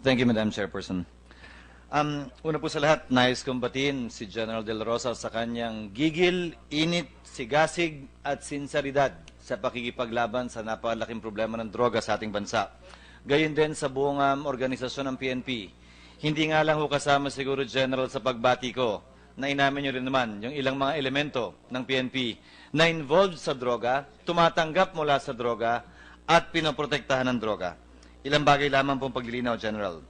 Thank you, Madam Chairperson. Um, una po sa lahat, nais kong si General Del Rosa sa kanyang gigil, init, sigasig at sinseridad sa pakikipaglaban sa napakalaking problema ng droga sa ating bansa. Gayon din sa buong um, organisasyon ng PNP. Hindi nga lang ho kasama siguro, General, sa pagbati ko na inamin nyo rin naman yung ilang mga elemento ng PNP na involved sa droga, tumatanggap mula sa droga, at pinoprotektahan ng droga. Ilang bagay lamang pong paglilinaw, General.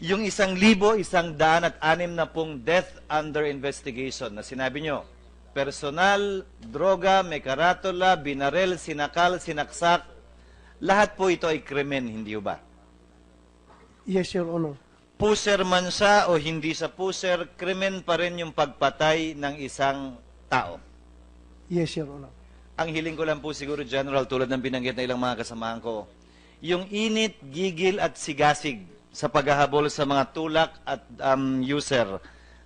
Yung isang libo, isang daan at anim na pong death under investigation na sinabi nyo, personal, droga, may karatula, binarel, sinakal, sinaksak, lahat po ito ay krimen, hindi ba? Yes, Your Honor. Puser man siya o hindi sa puser, krimen pa rin yung pagpatay ng isang tao. Yes, Your Honor. Ang hiling ko lang po siguro, General, tulad ng binanggit na ilang mga kasamahan ko, yung init, gigil at sigasig sa paghahabol sa mga tulak at um, user,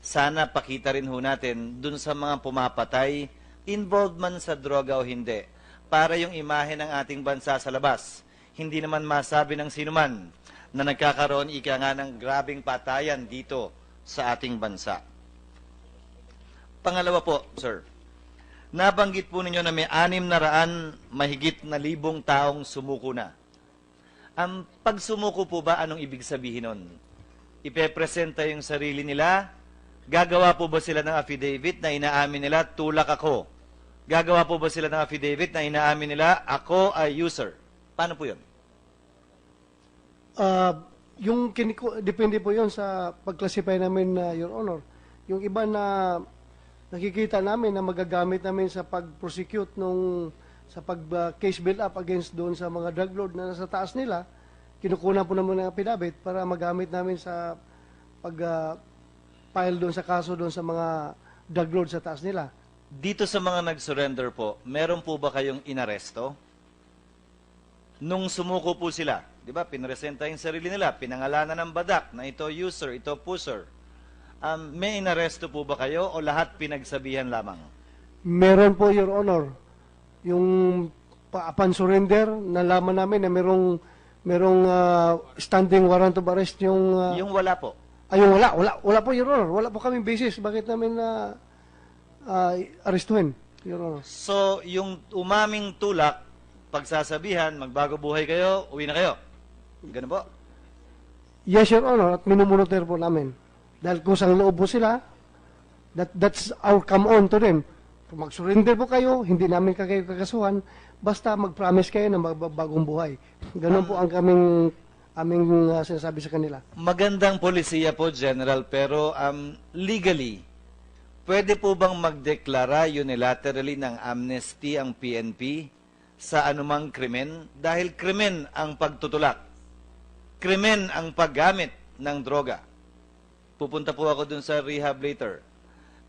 sana pakita rin ho natin dun sa mga pumapatay, involved man sa droga o hindi, para yung imahe ng ating bansa sa labas. Hindi naman masabi ng sinuman na nagkakaroon ika nga ng grabing patayan dito sa ating bansa. Pangalawa po, sir. Nabanggit po ninyo na may anim na raan mahigit na libong taong sumuko na. Ang pag sumuko po ba, anong ibig sabihin nun? Ipepresenta yung sarili nila? Gagawa po ba sila ng affidavit na inaamin nila, tulak ako? Gagawa po ba sila ng affidavit na inaamin nila, ako ay user? Paano po yun? Ah, yung kiniko, depende po yon sa pag-classify namin, na Your Honor. Yung iba na nakikita namin na magagamit namin sa pag-prosecute nung sa pag-case build up against doon sa mga drug lord na nasa taas nila, kinukuha po naman ng affidavit para magamit namin sa pag ah, file doon sa kaso doon sa mga drug lord sa taas nila. Dito sa mga nag-surrender po, meron po ba kayong inaresto? Nung sumuko po sila, di ba, pinresenta yung sarili nila, pinangalanan ng badak na ito user, ito pusher. Um, may inaresto po ba kayo o lahat pinagsabihan lamang? Meron po, Your Honor, yung upon surrender, nalaman namin na merong merong ah, standing warrant of arrest yung ah, Yung wala po. ayun wala wala wala po Your Honor wala po kaming basis bakit namin na uh, arestuhin Your Honor So, yung umaming tulak, pagsasabihan, magbago buhay kayo, uwi na kayo. Ganun po? Yes Your Honor at minumonitor po namin dahil kung saan loob po sila that that's our come on to them kung mag-surrender po kayo hindi namin kayo kakasuhan basta mag-promise kayo na magbabagong buhay ganun po ang kaming aming ah, sinasabi sa kanila Magandang polisiya po, General, pero um, legally, pwede po bang magdeklara unilaterally ng amnesty ang PNP sa anumang krimen? Dahil krimen ang pagtutulak. Krimen ang paggamit ng droga. Pupunta po ako dun sa rehab later.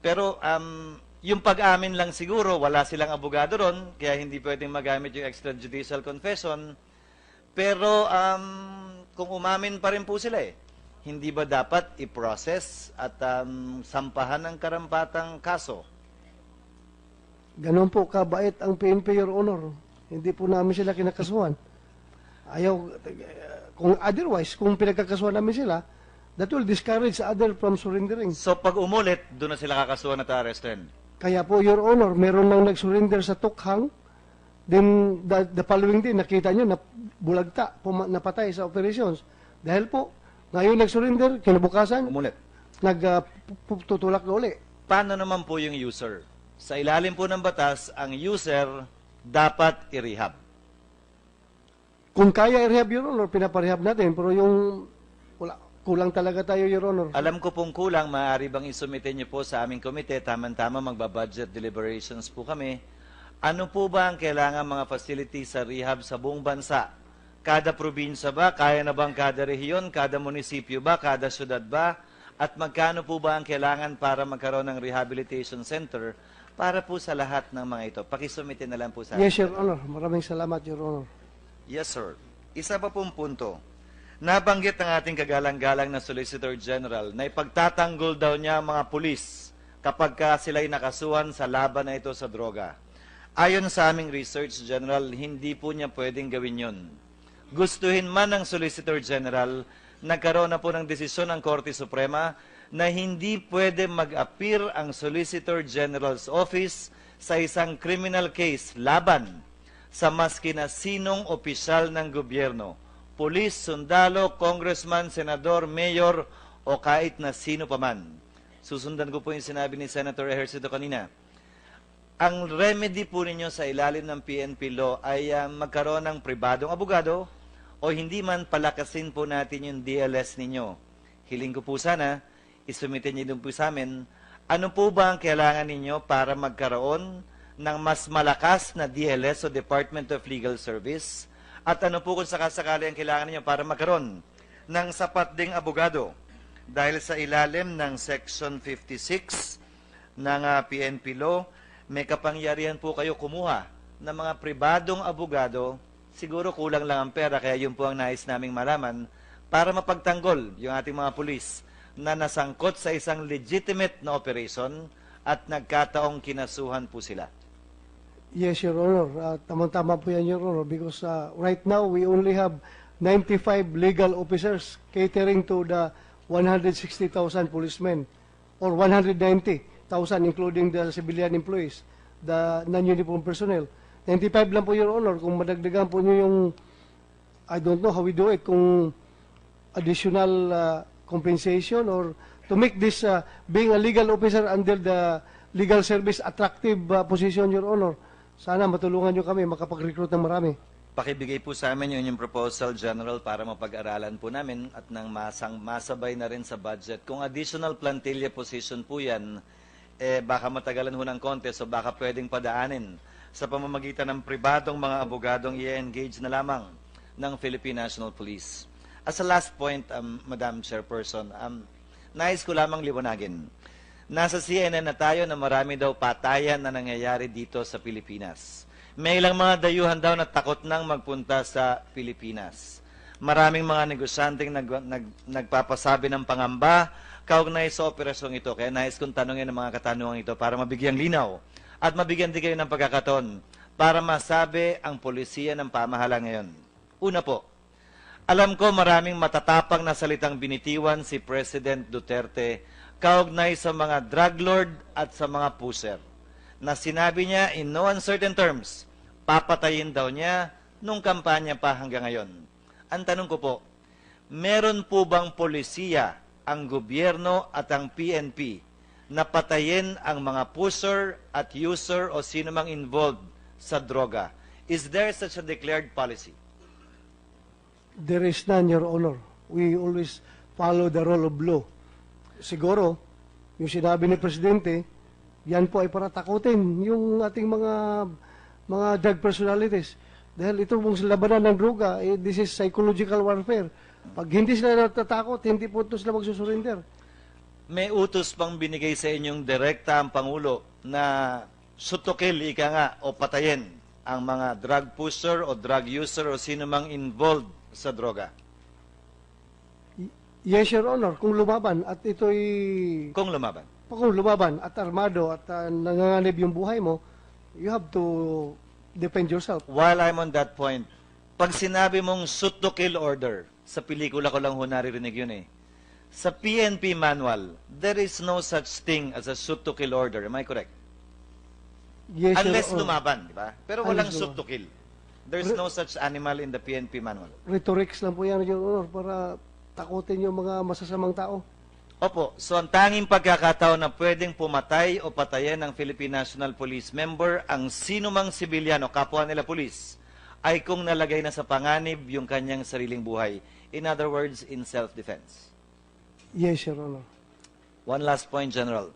Pero um, yung pag-amin lang siguro, wala silang abogado ron, kaya hindi pwedeng magamit yung extrajudicial confession. Pero um, kung umamin pa rin po sila eh, hindi ba dapat i-process at um, sampahan ng karampatang kaso? Ganon po kabait ang PNP, Your Honor. Hindi po namin sila kinakasuhan. Ayaw, kung otherwise, kung pinagkakasuhan namin sila, that will discourage other from surrendering. So pag umulit, doon na sila kakasuhan at arrestin. Kaya po, Your Honor, meron nang nag-surrender sa Tukhang, then the, the following day, nakita nyo na bulagta, puma, napatay sa operations. Dahil po, ngayon nag-surrender, kinabukasan, Umulit. nagtutulak na uli. Paano naman po yung user? Sa ilalim po ng batas, ang user dapat i-rehab. Kung kaya i-rehab, Your Honor, pinaparehab natin. Pero yung wala, kulang talaga tayo, Your Honor. Alam ko pong kulang, maaari bang isumite niyo po sa aming komite, tama-tama magba-budget deliberations po kami. Ano po ba ang kailangan mga facilities sa rehab sa buong bansa? Kada probinsya ba? Kaya na bang kada rehiyon? Kada munisipyo ba? Kada syudad ba? At magkano po ba ang kailangan para magkaroon ng rehabilitation center para po sa lahat ng mga ito? Pakisumite na lang po sa Yes, Your Honor. Maraming salamat, Your Honor. Yes, sir. Isa pa pong punto. Nabanggit ng ating kagalang-galang na Solicitor General na ipagtatanggol daw niya ang mga pulis kapag ka sila'y nakasuhan sa laban na ito sa droga. Ayon sa aming research, General, hindi po niya pwedeng gawin yun. gustuhin man ng Solicitor General, nagkaroon na po ng desisyon ng Korte Suprema na hindi pwede mag-appear ang Solicitor General's Office sa isang criminal case laban sa maski na sinong opisyal ng gobyerno, pulis, sundalo, congressman, senador, mayor, o kahit na sino paman. Susundan ko po yung sinabi ni Senator Ejercito kanina. Ang remedy po ninyo sa ilalim ng PNP law ay ah, magkaroon ng pribadong abogado o hindi man palakasin po natin yung DLS ninyo. Hiling ko po sana, isumitin niyo dun po sa amin, ano po ba ang kailangan ninyo para magkaroon ng mas malakas na DLS o Department of Legal Service? At ano po kung sakasakali ang kailangan ninyo para magkaroon ng sapat ding abogado? Dahil sa ilalim ng Section 56 ng ah, PNP law, may kapangyarihan po kayo kumuha ng mga pribadong abogado. Siguro kulang lang ang pera, kaya yun po ang nais naming malaman para mapagtanggol yung ating mga pulis na nasangkot sa isang legitimate na operation at nagkataong kinasuhan po sila. Yes, Your Honor. Uh, tamang-tama po yan, Your Honor, because uh, right now we only have 95 legal officers catering to the 160,000 policemen or 190,000 including the civilian employees, the non-uniform personnel. 95 lang po, Your Honor. Kung madagdagan po nyo yung, I don't know how we do it, kung additional uh, compensation or to make this uh, being a legal officer under the legal service attractive uh, position, Your Honor. Sana matulungan nyo kami makapag-recruit ng marami. Pakibigay po sa amin yun yung proposal, General, para mapag-aralan po namin at nang masang, masabay na rin sa budget. Kung additional plantilla position po yan, eh baka matagalan ho ng konti, so baka pwedeng padaanin sa pamamagitan ng pribadong mga abogadong i-engage na lamang ng Philippine National Police. As a last point, um, Madam Chairperson, um, nais ko lamang liwanagin. Nasa CNN na tayo na marami daw patayan na nangyayari dito sa Pilipinas. May ilang mga dayuhan daw na takot nang magpunta sa Pilipinas. Maraming mga negosyanteng nag, nag, nagpapasabi ng pangamba kaugnay sa operasyong ito. Kaya nais kong tanongin ang mga katanungan ito para mabigyang linaw at mabigyan din kayo ng pagkakaton para masabi ang polisiya ng pamahalaan ngayon. Una po, alam ko maraming matatapang na salitang binitiwan si President Duterte kaugnay sa mga drug lord at sa mga puser na sinabi niya in no uncertain terms, papatayin daw niya nung kampanya pa hanggang ngayon. Ang tanong ko po, meron po bang polisiya ang gobyerno at ang PNP na patayin ang mga pusher at user o sino mang involved sa droga? Is there such a declared policy? There is none, Your Honor. We always follow the rule of law. Siguro, yung sinabi ni Presidente, yan po ay para takutin yung ating mga mga drug personalities. Dahil ito pong labanan ng droga, eh, this is psychological warfare. Pag hindi sila natatakot, hindi po ito sila magsusurrender. May utos pang binigay sa inyong direkta ang Pangulo na sutukil, ika nga, o patayin ang mga drug pusher o drug user o sino mang involved sa droga. Yes, Your Honor, kung lumaban at ito'y Kung lumaban. kung lumaban at armado at uh, nanganganib yung buhay mo, you have to defend yourself. While I'm on that point, pag sinabi mong shoot to kill order, sa pelikula ko lang ho naririnig yun eh. Sa PNP manual, there is no such thing as a shoot to kill order. Am I correct? Yes, Your Unless Honor. lumaban, di ba? Pero walang Unless shoot to kill. There's no such animal in the PNP manual. Rhetorics lang po yan, Your Honor, para takutin yung mga masasamang tao. Opo, so ang tanging pagkakataon na pwedeng pumatay o patayin ng Philippine National Police member ang sino mang sibilyano, kapwa nila pulis, ay kung nalagay na sa panganib yung kanyang sariling buhay. In other words, in self-defense. Yes, Your Honor. One last point, General.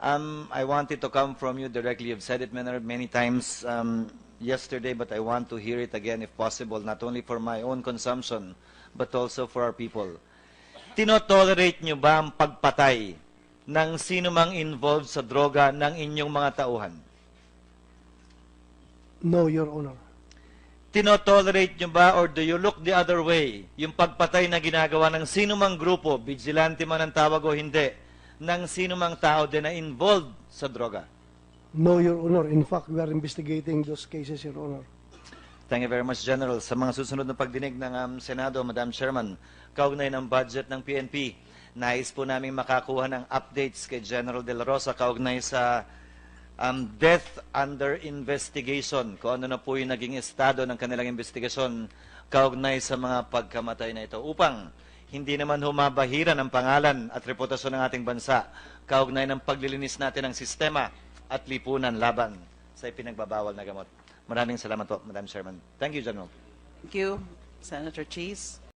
Um, I wanted to come from you directly. You've said it many, many times um, yesterday, but I want to hear it again if possible, not only for my own consumption, but also for our people. Tinotolerate nyo ba ang pagpatay ng sino mang involved sa droga ng inyong mga tauhan? No, Your Honor. Tinotolerate nyo ba or do you look the other way? Yung pagpatay na ginagawa ng sino mang grupo, vigilante man ang tawag o hindi, ng sino mang tao din na involved sa droga? No, Your Honor. In fact, we are investigating those cases, Your Honor. Thank you very much, General. Sa mga susunod na pagdinig ng um, Senado, Madam Chairman, kaugnay ng budget ng PNP, nais po namin makakuha ng updates kay General De La Rosa kaugnay sa um, death under investigation, kung ano na po yung naging estado ng kanilang investigasyon kaugnay sa mga pagkamatay na ito upang hindi naman humabahira ng pangalan at reputasyon ng ating bansa kaugnay ng paglilinis natin ng sistema at lipunan laban sa ipinagbabawal na gamot. Maraming salamat po, Madam Chairman. Thank you, General. Thank you, Senator Cheese.